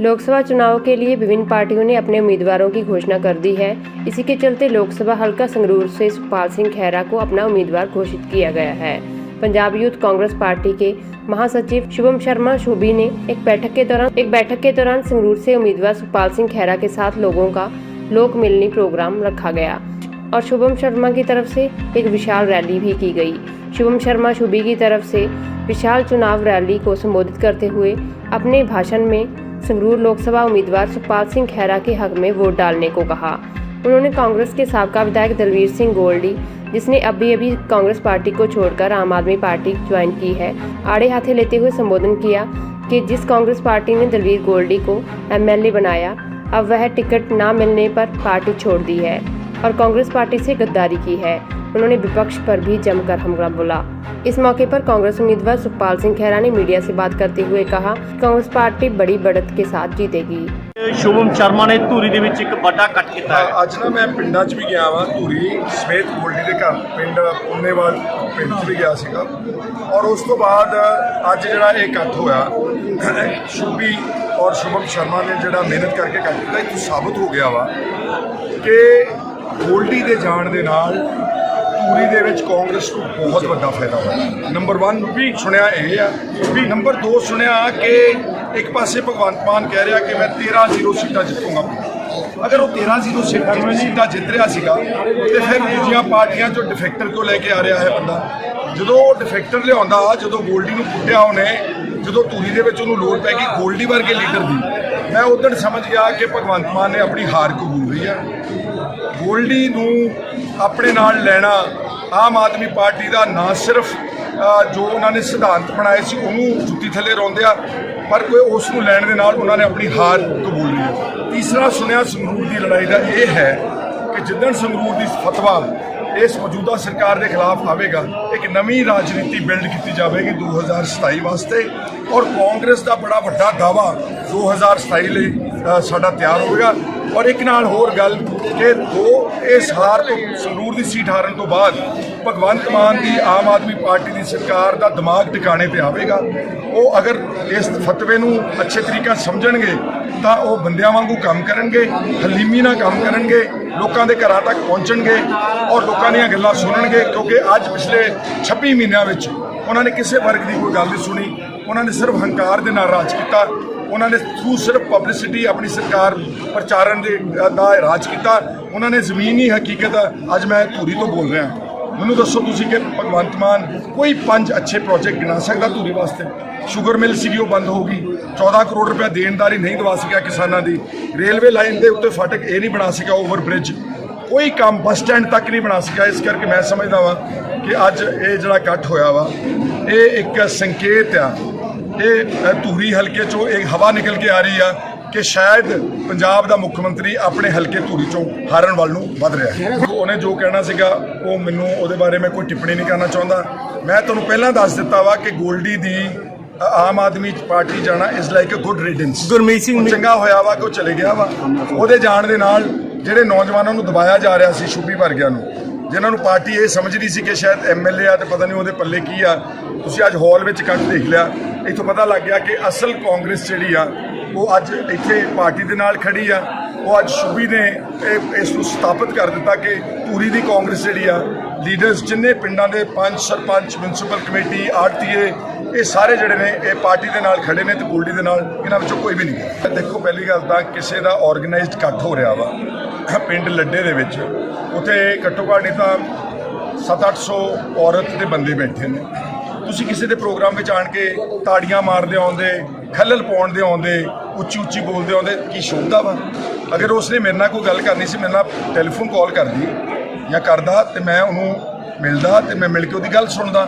लोकसभा चुनाव के लिए विभिन्न पार्टियों ने अपने उम्मीदवारों की घोषणा कर दी है। इसी के चलते लोकसभा हल्का संगरूर से सुखपाल सिंह खैरा को अपना उम्मीदवार घोषित किया गया है। पंजाब यूथ कांग्रेस पार्टी के महासचिव शुभम शर्मा शोभी ने एक बैठक के दौरान, एक बैठक के दौरान संगरूर से उम्मीदवार सुखपाल सिंह खैरा के साथ लोगों का लोक मिलनी प्रोग्राम रखा गया और शुभम शर्मा की तरफ़ से एक विशाल रैली भी की गई। शुभम शर्मा शुभी की तरफ़ से विशाल चुनाव रैली को संबोधित करते हुए अपने भाषण में संगरूर लोकसभा उम्मीदवार सुखपाल सिंह खैरा के हक में वोट डालने को कहा। उन्होंने कांग्रेस के सबका विधायक दलवीर सिंह गोल्डी, जिसने अभी अभी कांग्रेस पार्टी को छोड़कर आम आदमी पार्टी ज्वाइन की है, आड़े हाथे लेते हुए संबोधन किया कि जिस कांग्रेस पार्टी ने दलवीर गोल्डी को एमएलए बनाया, अब वह टिकट ना मिलने पर पार्टी छोड़ दी है और कांग्रेस पार्टी से गद्दारी की है। उन्होंने विपक्ष पर भी जमकर हमला बोला। इस मौके पर कांग्रेस उम्मीदवार सुखपाल सिंह खैरा ने मीडिया से बात करते हुए कहा कांग्रेस पार्टी बड़ी बढ़त के साथ जीतेगी ਸ਼ੁਭਮ ਸ਼ਰਮਾ ਨੇ ਧੂਰੀ ਦੇ ਵਿੱਚ ਇੱਕ ਵੱਡਾ ਕੱਟ ਕੀਤਾ ਹੈ ਅੱਜ ਨਾ ਮੈਂ ਪਿੰਡਾਂ 'ਚ ਵੀ ਗਿਆ ਵਾਂ ਧੂਰੀ ਸਮੇਤ ਗੋਲਡੀ ਦੇ ਘਰ ਪਿੰਡ ਪੁੰਨੇਵਾਲ ਪਿੰਡ 'ਚ ਵੀ ਗਿਆ ਸੀਗਾ ਔਰ ਉਸ ਤੋਂ ਬਾਅਦ ਅੱਜ ਜਿਹੜਾ ਇਹ ਇਕੱਠ ਹੋਇਆ ਸ਼ੁਭੀ ਔਰ ਸ਼ੁਭਮ ਸ਼ਰਮਾ ਨੇ ਜਿਹੜਾ ਮਿਹਨਤ ਕਰਕੇ ਇਕੱਠ ਕੀਤਾ ਇਹ ਤੋਂ ਸਾਬਤ ਹੋ ਗਿਆ ਵਾ ਕਿ ਗੋਲਡੀ ਦੇ ਜਾਣ ਦੇ ਨਾਲ ਧੂਰੀ ਦੇ ਵਿੱਚ ਕਾਂਗਰਸ ਨੂੰ ਬਹੁਤ ਵੱਡਾ ਫਾਇਦਾ ਹੋਇਆ। ਨੰਬਰ 1 ਵੀ ਸੁਣਿਆ ਇਹ ਆ। ਵੀ ਨੰਬਰ 2 ਸੁਣਿਆ ਕਿ ਇੱਕ ਪਾਸੇ ਭਗਵੰਤ ਮਾਨ ਕਹਿ ਰਿਹਾ ਕਿ ਮੈਂ 13 ਜ਼ੀਰੋ ਸੀਟਾਂ ਜਿੱਤੂੰਗਾ। ਅਗਰ ਉਹ 13 ਜ਼ੀਰੋ ਸੀਟਾਂ ਸੀਟਾਂ ਜਿੱਤ ਰਿਹਾ ਸੀਗਾ, ਤੇ ਫਿਰ ਦੂਜੀਆਂ ਪਾਰਟੀਆਂ ਚੋਂ ਡਿਫੈਕਟਰ ਤੋਂ ਲੈ ਕੇ ਆ ਰਿਹਾ ਹੈ ਬੰਦਾ? ਜਦੋਂ ਉਹ ਡਿਫੈਕਟਰ ਲਿਆਉਂਦਾ, ਜਦੋਂ ਗੋਲਡੀ ਨੂੰ ਕੁੱਟਿਆ ਉਹਨੇ, ਜਦੋਂ ਧੂਰੀ ਦੇ ਵਿੱਚ ਉਹਨੂੰ ਲੋੜ ਪੈ ਗਈ ਗੋਲਡੀ ਵਰਗੇ ਲੀਡਰ ਦੀ, ਮੈਂ ਉਦੋਂ ਸਮਝ ਗਿਆ ਕਿ ਭਗਵੰਤ ਮਾਨ ਨੇ ਆਪਣੀ ਹਾਰ ਕਬੂਲ ਲਈ ਹੈ ਗੋਲਡੀ ਨੂੰ ਆਪਣੇ ਨਾਲ ਲੈਣਾ, ਆਮ ਆਦਮੀ ਪਾਰਟੀ ਦਾ ਨਾ ਸਿਰਫ ਜੋ ਉਹਨਾਂ ਨੇ ਸਿਧਾਂਤ ਬਣਾਏ ਸੀ, ਉਹਨੂੰ ਜੁੱਤੀ ਥੱਲੇ ਰੋਂਦੇ ਆ, ਪਰ ਕੋਈ ਉਸ ਨੂੰ ਲੈਣ ਦੇ ਨਾਲ ਉਹਨਾਂ ਨੇ ਆਪਣੀ ਹਾਰ ਕਬੂਲ ਲਈ ਹੈ। ਤੀਸਰਾ ਸੁਣਿਆ ਸੰਗਰੂਰ ਦੀ ਲੜਾਈ ਦਾ ਇਹ ਹੈ ਕਿ ਜਿੱਦਣ ਸੰਗਰੂਰ ਦੀ ਫਤਵਾ ਇਸ ਮੌਜੂਦਾ ਸਰਕਾਰ ਦੇ ਖਿਲਾਫ ਆਵੇਗਾ, ਇੱਕ ਨਵੀਂ ਰਾਜਨੀਤੀ ਬਿਲਡ ਕੀਤੀ ਜਾਵੇਗੀ 2027 ਵਾਸਤੇ, ਔਰ ਕਾਂਗਰਸ ਦਾ ਬੜਾ ਵੱਡਾ ਦਾਵਾ 2027 ਲਈ ਸਾਡਾ ਤਿਆਰ ਹੋਵੇਗਾ ਔਰ ਇੱਕ ਨਾਲ ਹੋਰ ਗੱਲ ਕਿ ਦੋ ਇਸ ਹਾਰ ਤੋਂ ਸੰਗਰੂਰ ਦੀ ਸੀਟ ਹਾਰਨ ਤੋਂ ਬਾਅਦ ਭਗਵੰਤ ਮਾਨ ਦੀ ਆਮ ਆਦਮੀ ਪਾਰਟੀ ਦੀ ਸਰਕਾਰ ਦਾ ਦਿਮਾਗ ਟਿਕਾਣੇ ਤੇ ਆਵੇਗਾ। ਉਹ ਅਗਰ ਇਸ ਫਤਵੇ ਨੂੰ ਅੱਛੇ ਤਰੀਕੇ ਨਾਲ ਸਮਝਣਗੇ, ਤਾਂ ਉਹ ਬੰਦਿਆਂ ਵਾਂਗੂ ਕੰਮ ਕਰਨਗੇ, ਹਲੀਮੀ ਨਾਲ ਕੰਮ ਕਰਨਗੇ, ਲੋਕਾਂ ਦੇ ਘਰਾਂ ਤੱਕ ਪਹੁੰਚਣਗੇ ਔਰ ਲੋਕਾਂ ਦੀਆਂ ਗੱਲਾਂ ਸੁਣਨਗੇ, ਕਿਉਂਕਿ ਅੱਜ ਪਿਛਲੇ 26 ਮਹੀਨਿਆਂ ਵਿੱਚ ਉਹਨਾਂ ਨੇ ਕਿਸੇ ਵਰਗ ਦੀ ਕੋਈ ਗੱਲ ਨਹੀਂ ਸੁਣੀ। ਉਹਨਾਂ ਨੇ ਸਿਰਫ ਹੰਕਾਰ ਦੇ ਨਾਲ ਰਾਜ ਕੀਤਾ। ਉਹਨਾਂ ਨੇ ਥਰੂ ਸਿਰਫ ਪਬਲਿਸਿਟੀ ਆਪਣੀ ਸਰਕਾਰ ਪ੍ਰਚਾਰਨ ਦੇ, ਦਾ ਰਾਜ ਕੀਤਾ। ਉਹਨਾਂ ਨੇ ਜ਼ਮੀਨੀ ਹਕੀਕਤ, ਅੱਜ ਮੈਂ ਧੂਰੀ ਤੋਂ ਬੋਲ ਰਿਹਾ। ਮੈਨੂੰ ਦੱਸੋ ਤੁਸੀਂ ਕਿ ਭਗਵੰਤ ਮਾਨ ਕੋਈ ਪੰਜ ਅੱਛੇ ਪ੍ਰੋਜੈਕਟ ਗਿਣਾ ਸਕਦਾ ਧੂਰੀ ਵਾਸਤੇ? ਸ਼ੂਗਰ ਮਿਲ ਸੀਗੀ, ਉਹ ਬੰਦ ਹੋ ਗਈ। 14 ਕਰੋੜ ਰੁਪਏ ਦੇਣਦਾਰੀ ਨਹੀਂ ਦਵਾ ਸਕਿਆ ਕਿਸਾਨਾਂ ਦੀ। ਰੇਲਵੇ ਲਾਈਨ ਦੇ ਉੱਤੇ ਫਾਟਕ ਇਹ ਨਹੀਂ ਬਣਾ ਸਕਿਆ ਓਵਰ ਬ੍ਰਿਜ ਕੋਈ ਕੰਮ ਬੱਸ ਸਟੈਂਡ ਤੱਕ ਨਹੀਂ ਬਣਾ ਸਕਿਆ ਇਸ ਕਰਕੇ ਮੈਂ ਸਮਝਦਾ ਵਾਂ ਕਿ ਅੱਜ ਇਹ ਜਿਹੜਾ ਇਕੱਠ ਹੋਇਆ ਵਾ ਇਹ ਇੱਕ ਸੰਕੇਤ ਆ। ਇਹ ਧੂਰੀ ਹਲਕੇ ਚੋਂ ਇੱਕ ਹਵਾ ਨਿਕਲ ਕੇ ਆ ਰਹੀ ਆ ਕਿ ਸ਼ਾਇਦ ਪੰਜਾਬ ਦਾ ਮੁੱਖ ਮੰਤਰੀ ਆਪਣੇ ਹਲਕੇ ਧੂਰੀ ਚੋਂ ਹਾਰਨ ਵੱਲ ਨੂੰ ਵੱਧ ਰਿਹਾ ਹੈ। ਉਹਨੇ ਜੋ ਕਹਿਣਾ ਸੀਗਾ ਉਹ ਮੈਨੂੰ ਉਹਦੇ ਬਾਰੇ ਮੈਂ ਕੋਈ ਟਿੱਪਣੀ ਨਹੀਂ ਕਰਨਾ ਚਾਹੁੰਦਾ। ਮੈਂ ਤੁਹਾਨੂੰ ਪਹਿਲਾਂ ਦੱਸ ਦਿੱਤਾ ਵਾ ਕਿ ਗੋਲਡੀ ਦੀ ਆਮ ਆਦਮੀ ਪਾਰਟੀ ਜਾਣਾ is like a good riddance Gurmeet Singh ਚੰਗਾ ਹੋਇਆ ਵਾ ਕਿ ਉਹ ਚਲੇ ਗਿਆ ਵਾ। ਉਹਦੇ ਜਾਣ ਦੇ ਨਾਲ ਜਿਹੜੇ ਨੌਜਵਾਨਾਂ ਨੂੰ ਦਬਾਇਆ ਜਾ ਰਿਹਾ ਸੀ ਸ਼ੁਭੀ ਵਰਗਿਆਂ ਨੂੰ, ਜਿਨ੍ਹਾਂ ਨੂੰ ਪਾਰਟੀ ਇਹ ਸਮਝ ਸਮਝਦੀ ਸੀ ਕਿ ਸ਼ਾਇਦ ਐਮਐਲਏ ਆ ਤੇ ਪਤਾ ਨਹੀਂ ਉਹਦੇ ਪੱਲੇ ਕੀ ਆ, ਤੁਸੀਂ ਅੱਜ ਹਾਲ ਵਿੱਚ ਕੱਟ ਦੇਖ ਲਿਆ, ਇੱਥੋਂ ਪਤਾ ਲੱਗ ਗਿਆ ਕਿ ਅਸਲ ਕਾਂਗਰਸ ਜਿਹੜੀ ਆ, ਉਹ ਅੱਜ ਇੱਥੇ ਪਾਰਟੀ ਦੇ ਨਾਲ ਖੜੀ ਆ, ਉਹ ਅੱਜ ਸ਼ੁਭੀ ਨੇ ਇਹ- ਇਸ ਨੂੰ ਸਥਾਪਿਤ ਕਰ ਦਿੱਤਾ ਕਿ ਪੂਰੀ ਦੀ ਕਾਂਗਰਸ ਜਿਹੜੀ ਆ, ਲੀਡਰਸ ਜਿੰਨੇ ਪਿੰਡਾਂ ਦੇ panch sarpanch municipal committee RTA ਇਹ ਸਾਰੇ ਜਿਹੜੇ ਨੇ, ਇਹ ਪਾਰਟੀ ਦੇ ਨਾਲ ਖੜੇ ਨੇ ਤੇ ਗੋਲਡੀ ਦੇ ਨਾਲ, ਇਹਨਾਂ ਵਿੱਚੋਂ ਕੋਈ ਵੀ ਨਹੀਂ। ਦੇਖੋ, ਪਹਿਲੀ ਗੱਲ ਤਾਂ ਕਿਸੇ ਦਾ ਆਰਗੇਨਾਈਜ਼ਡ ਇਕੱਠ ਹੋ ਰਿਹਾ ਵਾ। ਪਿੰਡ ਲੱਡੇ ਦੇ ਵਿੱਚ, ਉੱਥੇ ਘੱਟੋ ਘੱਟ ਨਹੀਂ ਤਾਂ 7-800 ਔਰਤ ਤੇ ਬੰਦੇ ਬੈਠੇ ਨੇ। ਤੁਸੀਂ ਕਿਸੇ ਦੇ ਪ੍ਰੋਗਰਾਮ ਵਿੱਚ ਆਣ ਕੇ ਤਾੜੀਆਂ ਮਾਰਦੇ ਆਉਂਦੇ, ਖੱਲਲ ਪਾਉਣ ਦੇ ਆਉਂਦੇ, ਉੱਚੀ ਉੱਚੀ ਬੋਲਦੇ ਆਉਂਦੇ, ਕੀ ਸ਼ੋਭਦਾ ਵਾ? ਅਗਰ ਉਸਨੇ ਮੇਰੇ ਨਾਲ ਕੋਈ ਗੱਲ ਕਰਨੀ ਸੀ, ਮੇਰੇ ਨਾਲ ਟੈਲੀਫੋਨ ਕਾਲ ਕਰਦੀ ਜਾਂ ਕਰਦਾ ਤੇ ਮੈਂ ਉਹਨੂੰ ਮਿਲਦਾ ਤੇ ਮੈਂ ਮਿਲ ਕੇ ਉਹਦੀ ਗੱਲ ਸੁਣਦਾ।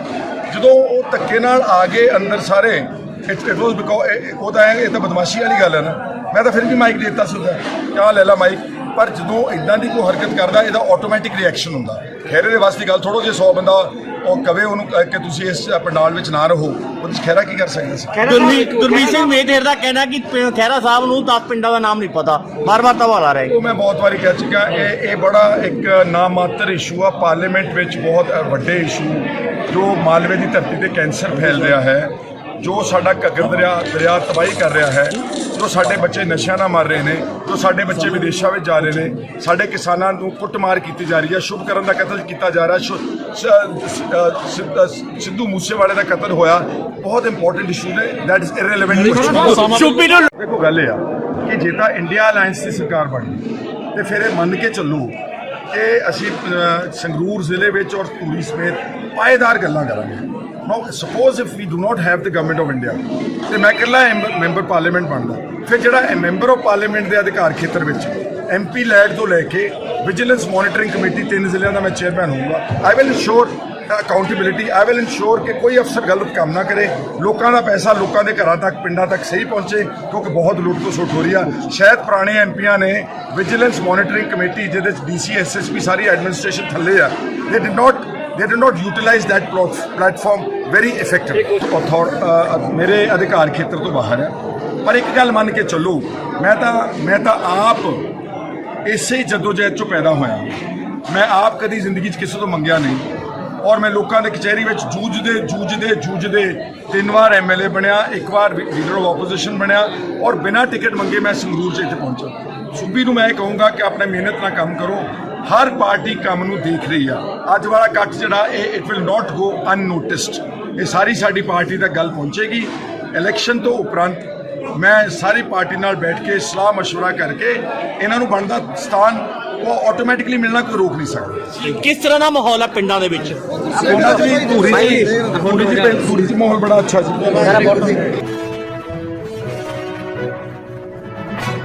ਜਦੋਂ ਉਹ ਧੱਕੇ ਨਾਲ ਆ ਗਏ ਅੰਦਰ ਸਾਰੇ ਇਟ ਇਟ ਵਾਸ ਬਿਕੋਜ਼ ਉਹ ਤਾਂ ਹੈ ਇਹ ਤਾਂ ਬਦਮਾਸ਼ੀ ਵਾਲੀ ਗੱਲ ਹੈ ਨਾ। ਮੈਂ ਤਾਂ ਫਿਰ ਵੀ ਮਾਈਕ ਦੇ ਦਿੱਤਾ ਸੀ ਉਹਦਾ ਕਿਆ ਲੈ ਲਾ ਮਾਈਕ ਪਰ ਜਦੋਂ ਇਦਾਂ ਦੀ ਕੋਈ ਹਰਕਤ ਕਰਦਾ ਇਹਦਾ ਆਟੋਮੈਟਿਕ ਰਿਐਕਸ਼ਨ ਹੁੰਦਾ। ਖੈਰੇ ਦੇ ਵਾਸਤੇ ਗੱਲ ਥੋੜੋ ਜੇ 100 ਬੰਦਾ ਉਹ ਕਵੇ ਉਹਨੂੰ ਕ- ਤੁਸੀਂ ਇਸ ਪੰਡਾਲ ਵਿੱਚ ਨਾ ਰਹੋ। ਉਹਦੇ 'ਚ ਖੈਰਾ ਕੀ ਕਰ ਸਕਦਾ ਸੀ? ਗੁਰਮੀਤ ਗੁਰਮੀਤ ਸਿੰਘ ਮੇਧੇਰ ਦਾ ਕਹਿਣਾ ਕਿ ਖਹਿਰਾ ਸਾਹਿਬ ਨੂੰ 10 ਪਿੰਡਾਂ ਦਾ ਨਾਮ ਨਹੀਂ ਪਤਾ। ਬਾਰ-ਬਾਰ ਤਵਾਲਾ ਰਹੇ ਉਹ ਮੈਂ ਬਹੁਤ ਵਾਰੀ ਕਹਿ ਚੁੱਕਾ ਇਹ ਇਹ ਬੜਾ ਇੱਕ ਨਾਮਾਤਰ ਇਸ਼ੂ ਆ। ਪਾਰਲੀਮੈਂਟ ਵਿੱਚ ਬਹੁਤ ਵੱਡੇ ਇਸ਼ੂ ਜੋ ਮਾਲਵੇ ਦੀ ਧਰਤੀ ਤੇ ਕੈਂਸਰ ਫੈਲ ਰਿਹਾ ਹੈ ਜੋ ਸਾਡਾ ਘੱਗਰ ਦਰਿਆ ਦਰਿਆ ਤਬਾਹੀ ਕਰ ਰਿਹਾ ਹੈ ਜੋ ਸਾਡੇ ਬੱਚੇ ਨਸ਼ਿਆਂ ਨਾਲ ਮਰ ਰਹੇ ਨੇ ਜੋ ਸਾਡੇ ਬੱਚੇ ਵਿਦੇਸ਼ਾਂ ਵਿੱਚ ਜਾ ਰਹੇ ਨੇ ਸਾਡੇ ਕਿਸਾਨਾਂ ਨੂੰ ਕੁੱਟਮਾਰ ਕੀਤੀ ਜਾ ਰਹੀ ਹੈ ਸ਼ੁਭਕਰਨ ਦਾ ਕਤਲ ਕੀਤਾ ਜਾ ਰਿਹਾ ਸਿੱਧੂ ਮੂਸੇਵਾਲੇ ਦਾ ਕਤਲ ਹੋਇਆ ਬਹੁਤ ਇੰਪੋਰਟੈਂਟ ਇਸ਼ੂ ਨੇ ਦੈਟ ਇਜ਼ ਇਰਰੈਲੇਵੈਂਟ ਸ਼ੁਭੀ ਦੇਖੋ ਗੱਲ ਇਹ ਆ ਕਿ ਜੇ ਤਾਂ ਇੰਡੀਆ ਅਲਾਈਅੰਸ ਦੀ ਸਰਕਾਰ ਬਣ ਗਈ ਤੇ ਫਿਰ ਇਹ ਮੰਨ ਕੇ ਚੱਲੋ ਕਿ ਅਸੀਂ ਸੰਗਰੂਰ ਜ਼ਿਲ੍ਹੇ ਵਿੱਚ ਔਰ ਧੂਰੀ ਸਮੇਤ ਪਾਏਦਾਰ ਗੱਲਾਂ ਕਰਾਂਗੇ। Now suppose if we do not have the government of India ਤੇ ਮੈਂ ਇਕੱਲਾ ਮੈਂਬਰ ਪਾਰਲੀਮੈਂਟ ਬਣਦਾ। ਫਿਰ ਜਿਹੜਾ ਮੈਂਬਰ ਆਫ ਪਾਰਲੀਮੈਂਟ ਦੇ ਅਧਿਕਾਰ ਖੇਤਰ ਵਿੱਚ ਐਮਪੀ ਲੈਡ ਤੋਂ ਲੈ ਕੇ ਵਿਜੀਲੈਂਸ ਮੋਨੀਟਰਿੰਗ ਕਮੇਟੀ ਤਿੰਨ ਜ਼ਿਲ੍ਹਿਆਂ ਦਾ ਮੈਂ ਚੇਅਰਮੈਨ ਹੋਊਗਾ। I will ensure accountability I will ensure ਕਿ ਕੋਈ ਅਫਸਰ ਗਲਤ ਕੰਮ ਨਾ ਕਰੇ। ਲੋਕਾਂ ਦਾ ਪੈਸਾ ਲੋਕਾਂ ਦੇ ਘਰਾਂ ਤੱਕ, ਪਿੰਡਾਂ ਤੱਕ ਸਹੀ ਪਹੁੰਚੇ, ਕਿਉਂਕਿ ਬਹੁਤ ਲੁੱਟ ਤੋਂ ਸੁੱਟ ਹੋ ਰਹੀ ਆ। ਸ਼ਾਇਦ ਪੁਰਾਣੇ ਐਮਪੀਆਂ ਨੇ ਵਿਜੀਲੈਂਸ ਮੋਨੀਟਰਿੰਗ ਕਮੇਟੀ ਜਿਹਦੇ ਚ ਡੀਸੀ ਐਸਐਸਪੀ ਸਾਰੀ ਐਡਮਿਨਿਸਟ੍ਰੇਸ਼ਨ ਥੱਲੇ ਆ। They did not they did not utilize that platform very effective Author- uh, ਮੇਰੇ ਅਧਿਕਾਰ ਖੇਤਰ ਤੋਂ ਬਾਹਰ ਹੈ। ਪਰ ਇੱਕ ਗੱਲ ਮੰਨ ਕੇ ਚੱਲੋ, ਮੈਂ ਤਾਂ ਮੈਂ ਤਾਂ ਆਪ ਇਸੇ ਜਦੋਜਹਿਦ ਚੋਂ ਪੈਦਾ ਹੋਇਆ। ਮੈਂ ਆਪ ਕਦੀ ਜ਼ਿੰਦਗੀ 'ਚ ਕਿਸੇ ਤੋਂ ਮੰਗਿਆ ਨਹੀਂ। ਔਰ ਮੈਂ ਲੋਕਾਂ ਦੇ ਕਚਹਿਰੀ ਵਿੱਚ ਜੂਝਦੇ ਜੂਝਦੇ ਜੂਝਦੇ ਤਿੰਨ ਵਾਰ ਐਮਐਲਏ ਬਣਿਆ, ਇੱਕ ਵਾਰ ਲੀਡਰ ਆਫ ਆਪੋਜੀਸ਼ਨ ਬਣਿਆ ਔਰ ਬਿਨਾਂ ਟਿਕਟ ਮੰਗੇ ਮੈਂ ਸੰਗਰੂਰ 'ਚ ਇੱਥੇ ਪਹੁੰਚਾ। ਸੁਬੀ ਨੂੰ ਮੈਂ ਇਹ ਕਹੂੰਗਾ ਕਿ ਆਪਣੇ ਮਿਹਨਤ ਨਾਲ ਕੰਮ ਕਰੋ। ਹਰ ਪਾਰਟੀ ਕੰਮ ਨੂੰ ਦੇਖ ਰਹੀ ਆ ਅੱਜ ਵਾਲਾ ਕੱਟ ਜਿਹੜਾ ਇਹ ਇਟ ਵਿਲ ਨਾਟ ਗੋ ਅਨਨੋਟਿਸਡ ਇਹ ਸਾਰੀ ਸਾਡੀ ਪਾਰਟੀ ਤੱਕ ਗੱਲ ਪਹੁੰਚੇਗੀ ਇਲੈਕਸ਼ਨ ਤੋਂ ਉਪਰੰਤ ਮੈਂ ਸਾਰੀ ਪਾਰਟੀ ਨਾਲ ਬੈਠ ਕੇ ਸਲਾਹ مشورہ ਕਰਕੇ ਇਹਨਾਂ ਨੂੰ ਬਣਦਾ ਸਥਾਨ ਉਹ ਆਟੋਮੈਟਿਕਲੀ ਮਿਲਣਾ ਕੋਈ ਰੋਕ ਨਹੀਂ ਸਕਦਾ ਕਿਸ ਤਰ੍ਹਾਂ ਦਾ ਮਾਹੌਲ ਹੈ ਪਿੰਡਾਂ ਦੇ ਵਿੱਚ ਪਿੰਡਾਂ 'ਚ ਵੀ ਧੂਰੀ 'ਚ ਧੂਰੀ 'ਚ ਪਿੰਡ- ਧੂਰੀ 'ਚ ਮਾਹੌਲ ਬੜਾ ਅੱਛਾ ਸੀ